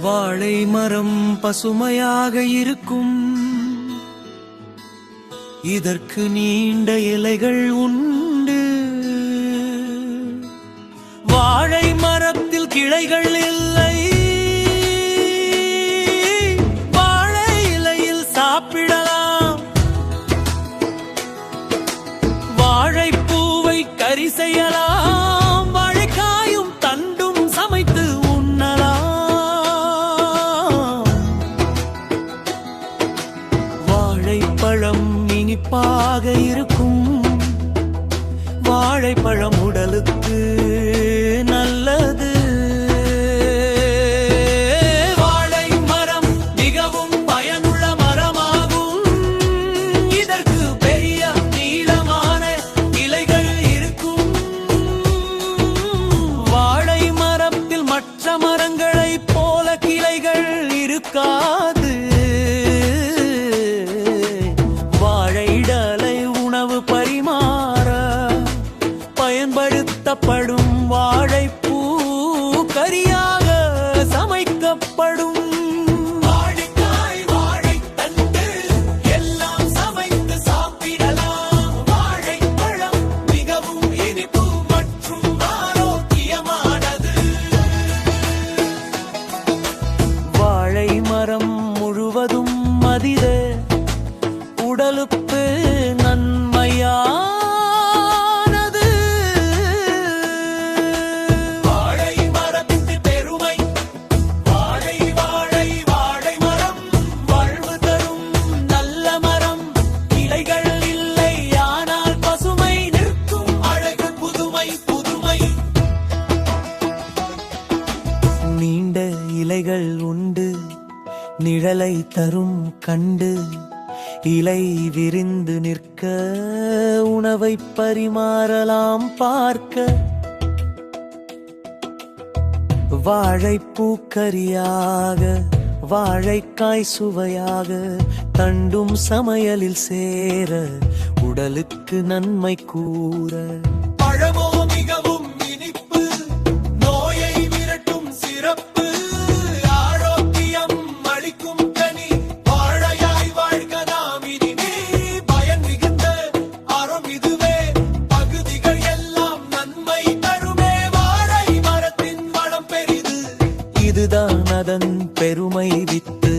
வாழை மரம் பசுமையாக இருக்கும். இதற்கு நீண்ட இலைகள் உண்டு. வாழை மரத்தில் கிளைகள் இல்லை. வாழை இலையில் சாப்பிடலாம். வாழைப்பூவை கறி செய்யலாம். இனிப்பாக இருக்கும் வாழைப்பழம் உடலுக்கு நல்லது. வாழை மரம் மிகவும் பயனுள்ள மரமாகும். இதற்கு பெரிய நீளமான இலைகள் இருக்கும். வாழை மரத்தில் மற்ற மரங்களைப் போல கிளைகள் இருக்காது. இனிப்பு மற்றும் ஆரோக்கியமானது. வாழை மரம் முழுவதும் மதித. உடலுக்கு நன்மையானது இலைகள் உண்டு நிழலை தரும் கண்டு இலை விரிந்து நிற்க உணவை பரிமாறலாம் பார்க்க. வாழைப்பூக்கரியாக வாழைக்காய் சுவையாக தண்டும் சமையலில் சேர உடலுக்கு நன்மை கூற. பழமோ அதன் பெருமை வித்து